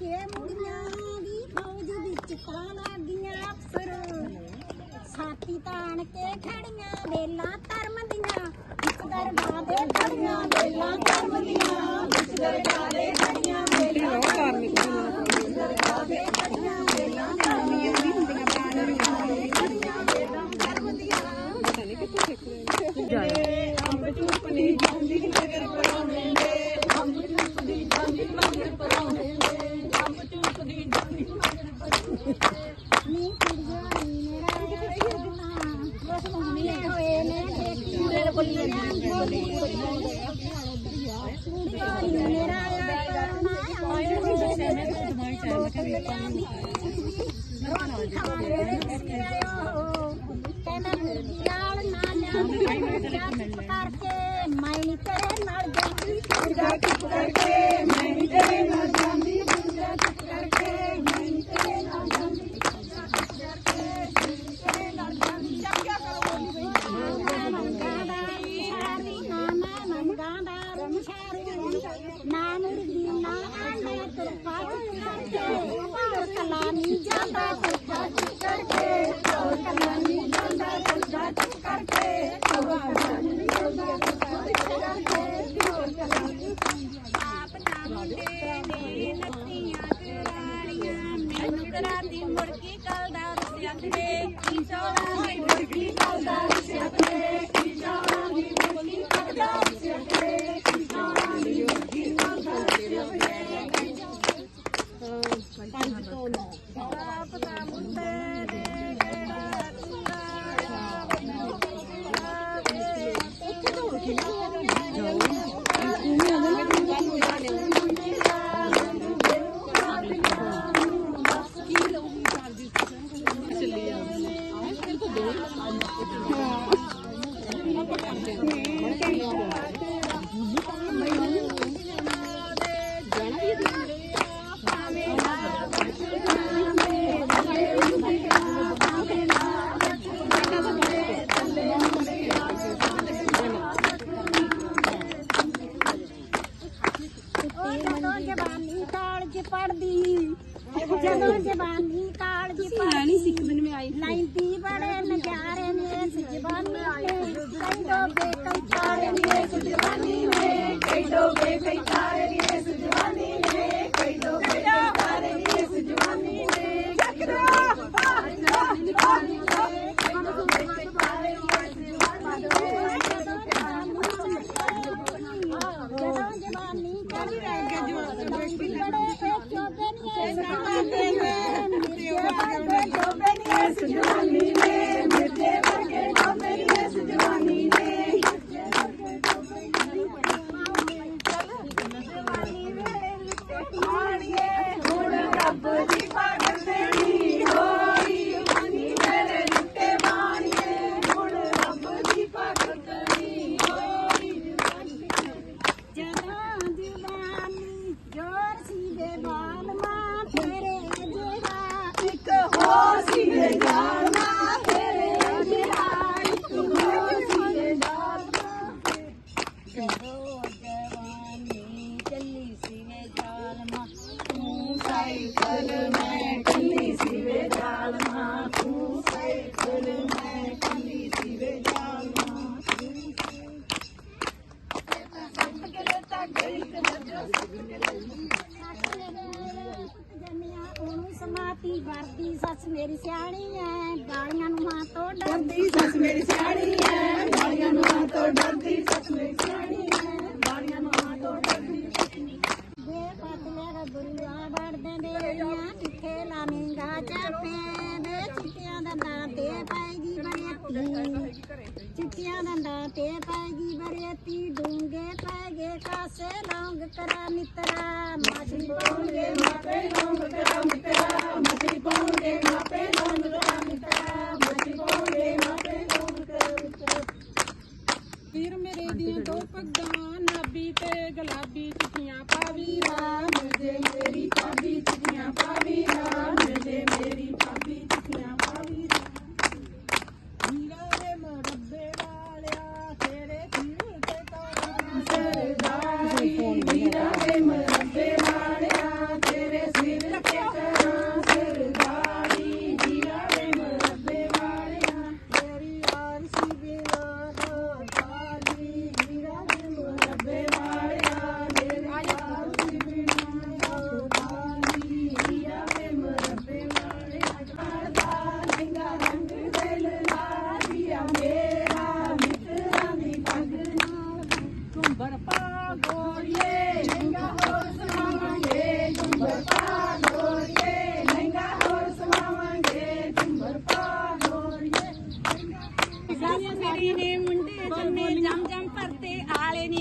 ਕੇ ਮੁੜੀਆਂ ਦੀ ਫੌਜ ਵਿੱਚ ਪਾਲਾ ਦੀਆਂ ਅਫਸਰ ਸਾਥੀ ਤਾਣ ਕੇ ਖੜੀਆਂ ਵੇਲਾ ਧਰਮ ਦੀਆਂ ਇੱਕ ਦਰਬਾਰ ਦੇ ਖੜੀਆਂ ਵੇਲਾ ਧਰਮ ਦੀਆਂ ਵਿੱਚ ਦਰਬਾਰ ਦੇ ਖੜੀਆਂ ਵੇਲਾ ਧਰਮ ਦੀਆਂ ਕਰਕੇ ਮੈਂ ਤੇਰੇ ਨਾਲ डोबे कई Thank you. ਸੱਸ ਮੇਰੀ ਸਿਆਣੀ ਐ ਗਾਲੀਆਂ ਨੂੰ ਮਾਂ ਤੋਂ ਡਰਦੀ ਸੱਸ ਮੇਰੀ ਸਿਆਣੀ ਐ ਗਾਲੀਆਂ ਨੂੰ ਮਾਂ ਤੋਂ ਡਰਦੀ ਸੱਸ ਮੇਰੀ ਸਿਆਣੀ अखियां नाटे पाएगी बरेती डूंगे पाएगे कासे लौंग करा मित्रा मछली पाऊंगे मापे लौंग करा मित्रा मछली पाऊंगे मापे लौंग करा मित्रा मछली पाऊंगे मापे लौंग करा मित्रा वीर मेरे दिया दो पगदान नाबी ते गुलाबी चिट्ठियां पावी राम मुझे मेरी पावी चिट्ठियां पावी राम मुझे मेरी पावी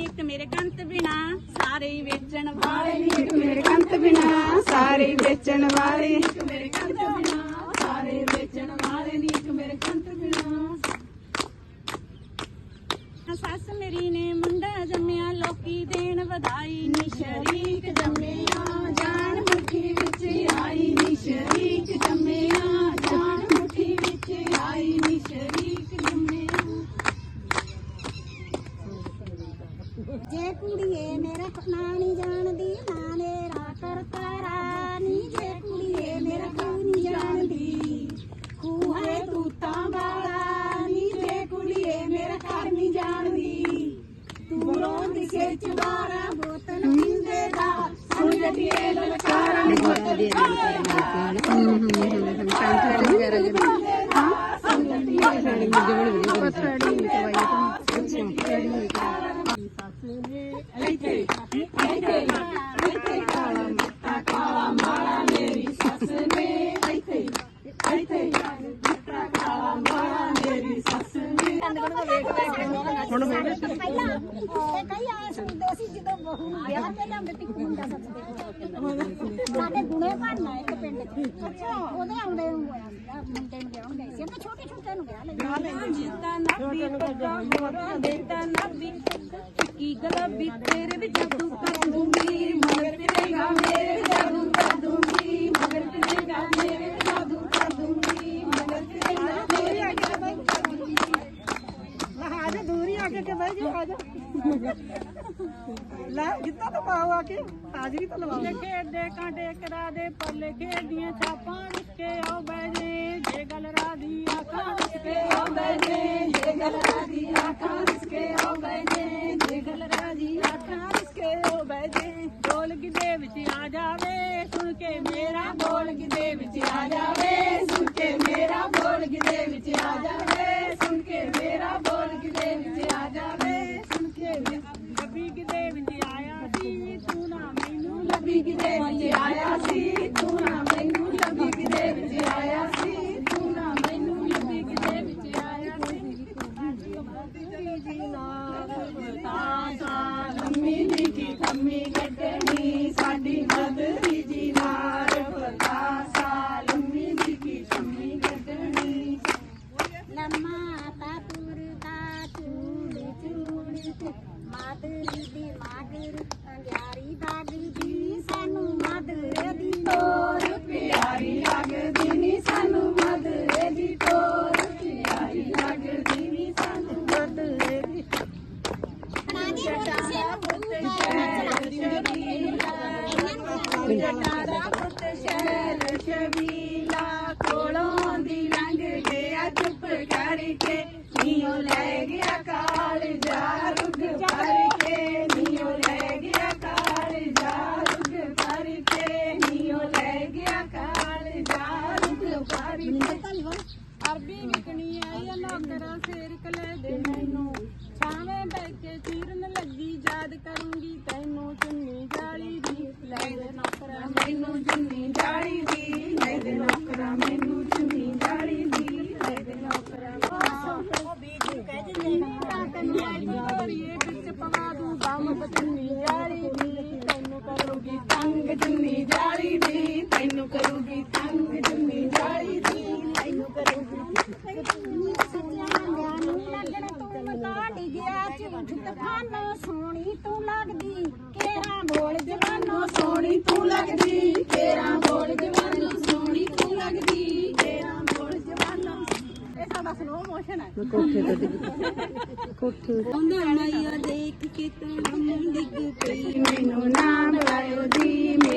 ਨੀਤ ਮੇਰੇ ਕੰਤ ਬਿਨਾ ਸਾਰੇ ਹੀ ਵੇਚਣ ਵਾਲੇ ਨੀਤ ਮੇਰੇ ਕੰਤ ਬਿਨਾ ਸਾਰੇ ਹੀ ਵੇਚਣ ਵਾਲੇ ਨੀਤ ਮੇਰੇ ਕੰਤ ਬਿਨਾ ਸਾਰੇ ਵੇਚਣ ਵਾਲੇ ਨੀਤ ਮੇਰੇ ਕੰਤ ਬਿਨਾ ਸੱਸ ਮੇਰੀ ਨੇ ਮੁੰਡਾ ਜੰਮਿਆ ਲੋਕੀ ਦੇਣ ਵਧਾਈ ਨੀ ਸ਼ਰੀਕ ਜੰਮ ਸਾਡੇ ਗੁਣੇ ਭਰਨਾ ਇੱਕ ਪਿੰਡ ਚ ਅੱਛਾ ਉਹਦੇ ਆਉਂਦੇ ਨੂੰ ਹੋਇਆ ਸੀਗਾ, ਮੁੰਡੇ ਨੂੰ ਵਿਆਹ ਗਏ ਸੀ ਤੇ ਛੋਟੇ ਛੋਟੇ ਨੂੰ ਵਿਆਹ ਲੈ ਜਿੱਤਾ ਨਾ ਵੀ ਪੱਕਾ ਮੋਰਾ ਦੇਤਾ ਨਾ ਵੀ ਕੀ ਗਲਾ ਵੀ ਤੇਰੇ ਵਿੱਚ ਜਾਦੂ ਕਰ ਦੂੰਗੀ ਮਗਰ ਤੇਰੇ ਗਾ ਮੇਰੇ ਵਿੱਚ ਜਾਦੂ ਕਰ ਦੂੰਗੀ ਮਗਰ ਤੇਰੇ ਗਾ ਮੇਰੇ ਵਿੱਚ भाई आजा ला कितना तो पाओ आके हाजिरी तो लगाओ देखे देखा डेकरा दे पर लिखे दिए छापा इसके ओ बैजे जे गलरा दिया कान इसके ओ बैजे जे गलरा दिया कान ಸಿಕ್ಕಿದೆ ಆಯಾಸಿ ತುಂಬ 你看。ਜਵਾਨੋ ਸੋਣੀ ਤੂੰ ਲੱਗਦੀ ਕੇਰਾ ਬੋਲ ਜਵਾਨੋ ਸੋਣੀ ਤੂੰ ਲੱਗਦੀ ਕੇਰਾ ਬੋਲ ਜਵਾਨੋ ਸੋਣੀ ਤੂੰ ਲੱਗਦੀ ਕੇਰਾ ਬੋਲ ਜਵਾਨੋ ਇਹ ਸਾਡਾ ਸਲੋ ਮੋਸ਼ਨ ਹੈ ਕੋਠੇ ਤੇ ਡਿੱਗ ਕੋਠੇ ਆਉਂਦਾ ਮਾਇਆ ਦੇਖ ਕੇ ਤਨ ਡਿੱਗ ਪਈ ਮੈਨੂੰ ਨਾਮ ਲਾਇਓ ਦੀ